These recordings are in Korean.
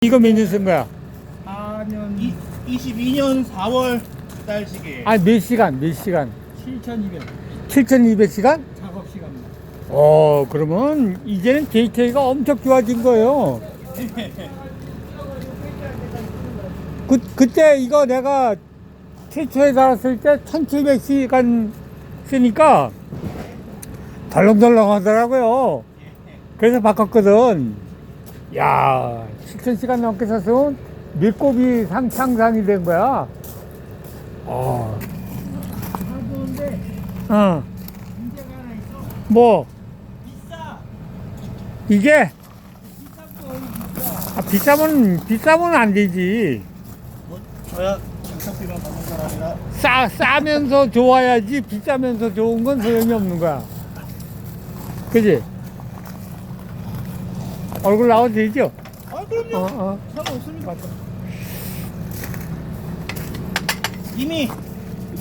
이거 몇 년 쓴 거야? 4년 이, 22년 4월 달 시기에 아, 몇 시간, 몇 시간? 7,200 7,200시간? 작업 시간만. 어, 그러면 이제는 JK가 엄청 좋아진 거예요. 그, 그때 이거 내가 최초에 달았을 때 1700시간 쓰니까 덜렁덜렁 하더라고요. 그래서 바꿨거든. 야, 7000시간 넘게 썼으면 밀곱이 상상상이 된 거야. 어, 하는데 어, 문제가 하나 있어. 뭐, 비싸. 이게, 비싼 거 비싸. 아, 비싸면, 비싸면 안 되지. 뭐, 저야 장착비만 받는 사람이라 싸, 싸면서 좋아야지 비싸면서 좋은 건 소용이 없는 거야. 그지? 얼굴 나와도 되죠? 아 그럼요 어, 어. 상관없습니다 이미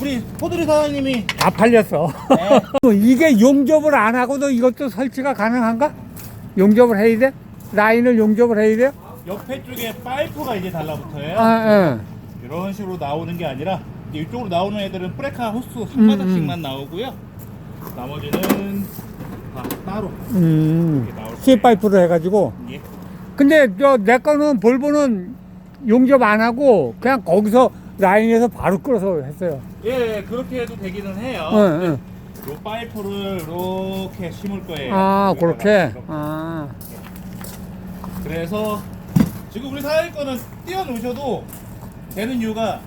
우리 포드리 사장님이 다 팔렸어. 네. 이게 용접을 안 하고도 이것도 설치가 가능한가? 용접을 해야 돼? 라인을 용접을 해야 돼? 옆에 쪽에 파이프가 이제 달라붙어요 아, 이런 식으로 나오는 게 아니라 이제 이쪽으로 나오는 애들은 브레카 호스 한 가닥씩만 나오고요 나머지는 다 따로 예. 음. 이렇게 나 올 C파이프로 해가지고. 예. 근데 저 내 거는 볼보는 용접 안 하고 그냥 거기서 라인에서 바로 끌어서 했어요. 예, 그렇게 해도 되기는 해요. 응, 응. 요 파이프를 이렇게 심을 거예요. 아, 여기다가 그렇게? 이렇게. 아. 그래서 지금 우리 사장님 거는 띄워 놓으셔도 되는 이유가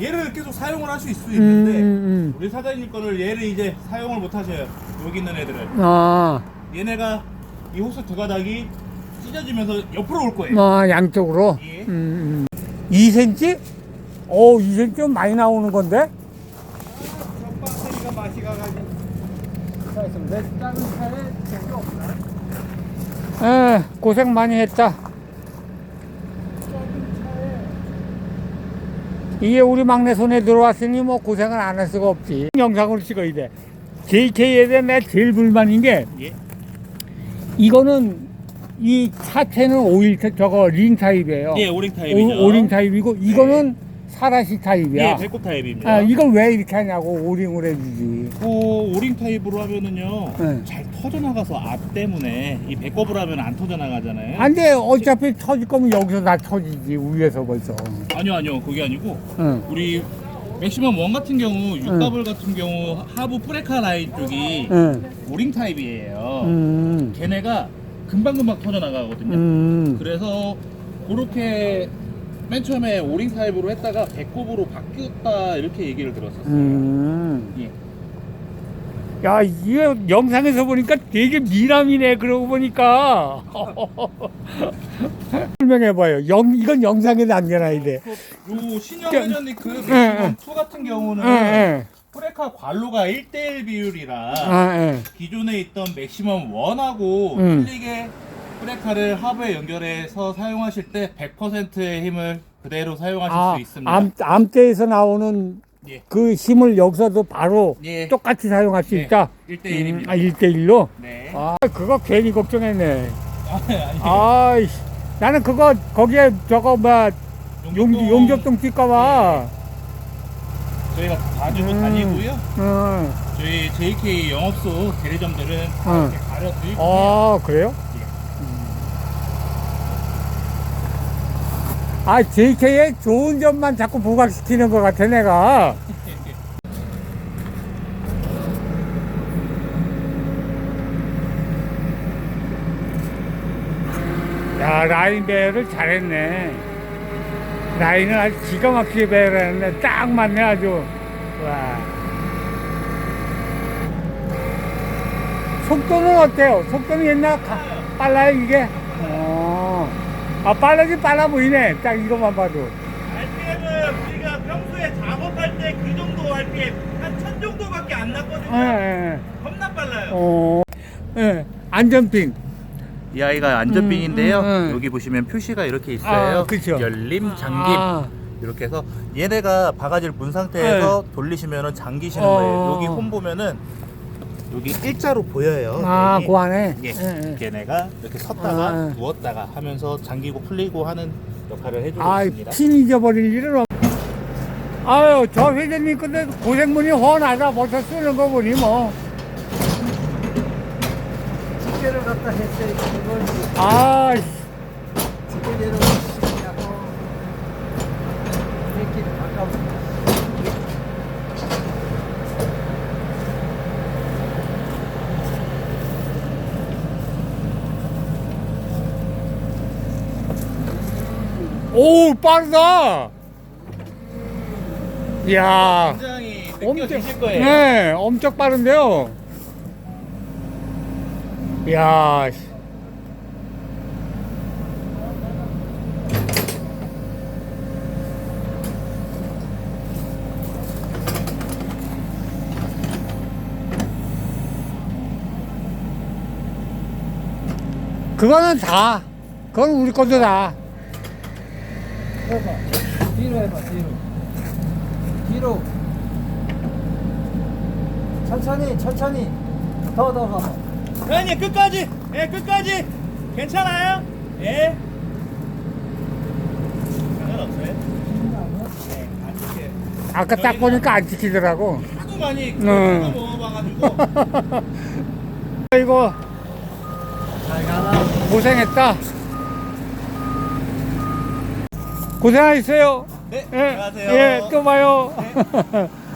얘를 계속 사용을 할 수 있는데 음, 음, 우리 사장님 거를 얘를 이제 사용을 못 하셔요. 여기 있는 애들은 음. 아. 얘네가 이 호스 두 가닥이 찢어지면서 옆으로 올 거예요. 아, 양쪽으로? 예. 음, 음. 2cm? 오, 2cm 좀 많이 나오는 건데? 저 배터리가 맛이 가가지고. 자, 있으면 내 작은 차에 저기 없나? 에, 고생 많이 했다. 이게 우리 막내 손에 들어왔으니 뭐 고생을 안 할 수가 없지. 영상으로 찍어야 돼. JK에 대해 내 제일 불만인 게, 예. 이거는 이 차체는 오일, 타- 저거 링 타입이에요. 예, 오링 타입이죠. 오, 링 타입이고, 이거는 사라시 타입이야. 예, 배꼽 타입입니다. 아, 이걸 왜 이렇게 하냐고, 오링을 해주지. 그 오링 타입으로 하면은요 네. 잘 터져 나가서 앞 때문에 이 배꼽으로 하면 안 터져 나가잖아요. 안 돼. 어차피 터질 거면 여기서 다 터지지. 위에서 벌써. 아니요 아니요 그게 아니고 응. 우리 맥시멈 원 같은 경우 육더블 같은 경우 하부 브레카 라인 쪽이 응. 오링 타입이에요. 음. 걔네가 금방 금방 터져 나가거든요. 음. 그래서 그렇게 맨 처음에 오링 타입으로 했다가 배꼽으로 바뀌었다 이렇게 얘기를 들었었어요. 음. 예. 야, 이거 영상에서 보니까 되게 미남이네. 그러고 보니까. 설명해봐요. 영, 이건 영상에 남겨놔야 돼. 요 신형 회전리 그 응, 맥시멈 2 같은 경우는 예, 예. 브레카 관로가 1대1 비율이라 아, 예. 기존에 있던 맥시멈 1하고 음. 틀리게 브레카를 하부에 연결해서 사용하실 때 100%의 힘을 그대로 사용하실 아, 수 있습니다. 암, 암대에서 나오는 예. 그 힘을 여기서도 바로 예. 똑같이 사용할 수 예. 있다. 1대1입니다. 아, 1대1로? 네. 아, 그거 괜히 걱정했네. 아니, 아이씨. 나는 그거, 거기에 저거, 뭐, 용, 용접동 용접동 뛸까봐. 저희가 자주 음. 다니고요. 응. 저희 JK 영업소 대리점들은 다 응. 이렇게 가려드리고 아, 그래요? 아, JK의 좋은 점만 자꾸 부각시키는 것 같아, 내가. 야, 라인 배열을 잘했네. 라인을 아주 기가 막히게 배열했네. 딱 맞네, 아주. 와. 속도는 어때요? 속도는 옛날 가, 빨라요, 이게? 어. 아, 빠르긴 빨라 보이네. 딱 이것만 봐도. RPM은 우리가 평소에 작업할 때 그 정도 RPM 한1000 정도밖에 안 났거든요. 예, 예. 겁나 빨라요. 어. 예. 안전핀. 이 아이가 안전빙인데요. 음, 음, 음. 여기 보시면 표시가 이렇게 있어요. 아, 그쵸. 열림, 잠김. 아. 이렇게 해서 얘네가 바가지를 문 상태에서 돌리시면은 잠기시는 어. 거예요. 여기 홈 보면은 여기 일자로 보여요. 아, 여기. 그 안에? 예. 예, 예. 걔네가 이렇게 섰다가 아. 누웠다가 하면서 잠기고 풀리고 하는 역할을 해주고 아, 있습니다. 핀 잊어버릴 일은 없. 아유, 저 회장님 근데 고생문이 훤하다. 벌써 쓰는 거 보니 뭐. 집게를 갖다 했어요. 이걸 아, 씨. 집게대로 하고 이렇게 아까워. 오, 빠르다. 이야. 굉장히 느껴지실 거예요. 네, 엄청 빠른데요. 이야. 씨. 그거는 다. 그건 우리 것도 다. 해봐. 뒤로 해봐. 뒤로. 뒤로. 천천히 천천히. 더 더 가봐. 회원님 끝까지, 예 끝까지 괜찮아요? 예. 상관없어요. 네, 안. 아까 딱 보니까 안 지키더라고. 하도 많이 응. 먹어봐가지고 이거 잘 가라. 고생했다. 고생하셨어요. 네, 예, 안녕하세요. 예, 또 봐요. 네.